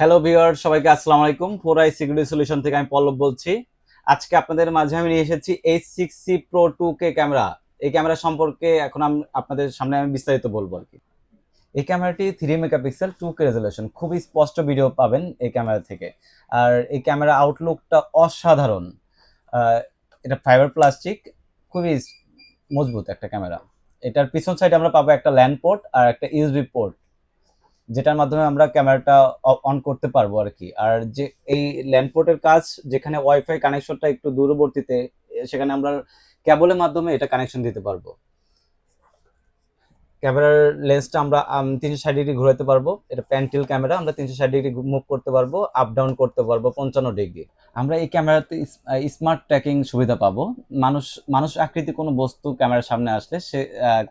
Hello viewer সবাইকে আসসালামু আলাইকুম। ফোরাই সিকিউরিটি সলিউশন থেকে আমি পল্লব বলছি। আজকে আপনাদের মাঝে আমি নিয়ে এসেছি H six C pro two K camera এই ক্যামেরা সম্পর্কে এখন আমি আপনাদের সামনে আমি বিস্তারিত বলব আর কি। এই ক্যামেরাটি three megapixel two K resolution খুবই স্পষ্ট ভিডিও পাবেন এই ক্যামেরা থেকে। আর এই ক্যামেরা আউটলুকটা অসাধারণ। এটা ফাইবার প্লাস্টিক খুবই মজবুত একটা ক্যামেরা এটার পিছন সাইডে আমরা পাবো একটা ল্যান্ড পোর্ট আর একটা ইউএসবি পোর্ট যেটার মাধ্যমে আমরা ক্যামেরাটা অন করতে পারব আর কি আর যে এই ল্যান্ডপোর্টের কাজ, যেখানে ওয়াইফাই কানেকশনটা একটু দূরবর্তীতে সেখানে আমরা কেবলের মাধ্যমে এটা কানেকশন দিতে পারব। ক্যামেরার লেন্সটা আমরা তিনশো ষাট ডিগ্রি ঘোরাতে পারব। এটা প্যান্টিল ক্যামেরা আমরা তিনশো ষাট ডিগ্রি মুভ করতে পারব আপ ডাউন করতে পারব, পঞ্চান্ন ডিগ্রি আমরা এই ক্যামেরাতে স্মার্ট ট্র্যাকিং সুবিধা পাবো। মানুষ মানুষ আকৃতি কোনো বস্তু ক্যামেরার সামনে আসলে সে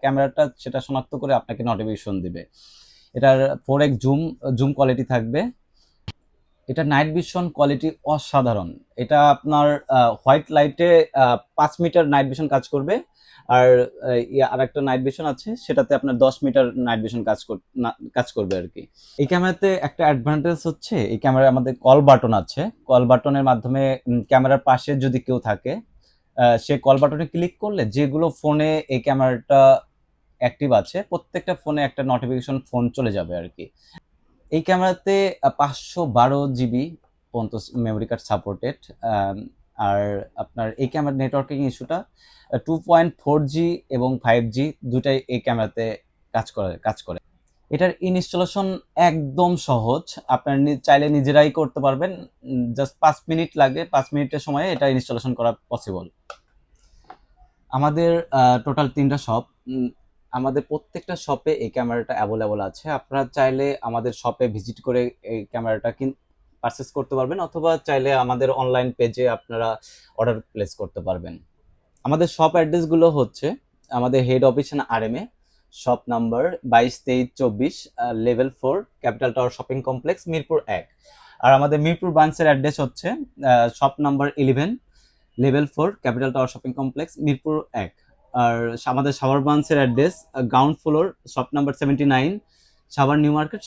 ক্যামেরাটা সেটা শনাক্ত করে আপনাকে নোটিফিকেশন দিবে। এটার four X zoom zoom quality থাকবে। এটা নাইট ভিশন কোয়ালিটি অসাধারণ। এটা আপনার হোয়াইট লাইটে পাঁচ মিটার নাইট ভিশন কাজ করবে। আর আর একটা নাইট ভিশন আছে, সেটাতে আপনার দশ মিটার নাইট ভিশন কাজ কাজ করবে আর কি। এই ক্যামেরাতে একটা অ্যাডভান্টেজ হচ্ছে, এই ক্যামেরায় আমাদের কল বাটন আছে। কল বাটনের মাধ্যমে ক্যামেরার পাশে যদি কেউ থাকে সে কল বাটনে ক্লিক করলে, যেগুলো ফোনে এই ক্যামেরাটা অ্যাক্টিভ আছে, প্রত্যেকটা ফোনে একটা নোটিফিকেশন ফোন চলে যাবে আর কি। এই ক্যামেরাতে পাঁচশো বারো জিবি পর্যন্ত মেমোরি কার্ড সাপোর্টেড আর আপনার এই ক্যামেরা নেটওয়ার্কিং ইস্যুটা টু পয়েন্ট ফোর জি এবং ফাইভ জি দুটাই এই ক্যামেরাতে কাজ করে কাজ করে। এটার ইনস্টলেশন একদম সহজ, আপনার চাইলে নিজেরাই করতে পারবেন জাস্ট পাঁচ মিনিট লাগে, পাঁচ মিনিটের সময়ে এটা ইনস্টলেশন করা পসিবল আমাদের টোটাল তিনটা শপ আমাদের প্রত্যেকটা শপে এই ক্যামেরাটা অ্যাভেলেবল আছে। আপনারা চাইলে আমাদের শপে ভিজিট করে এই ক্যামেরাটা কিন পারচেস করতে পারবেন, অথবা চাইলে আমাদের অনলাইন পেজে আপনারা অর্ডার প্লেস করতে পারবেন। আমাদের শপ অ্যাড্রেসগুলো হচ্ছে আমাদের হেড অফিস আর এম এ শপ নাম্বার বাইশ তেইশ চব্বিশ level four capital tower shopping complex Mirpur এক। আর আমাদের মিরপুর ব্রাঞ্চের অ্যাড্রেস হচ্ছে shop number eleven level four capital tower shopping complex Mirpur এক। আর আমাদের সাভার ব্রাঞ্চের address ground floor shop number seventy nine Savar new market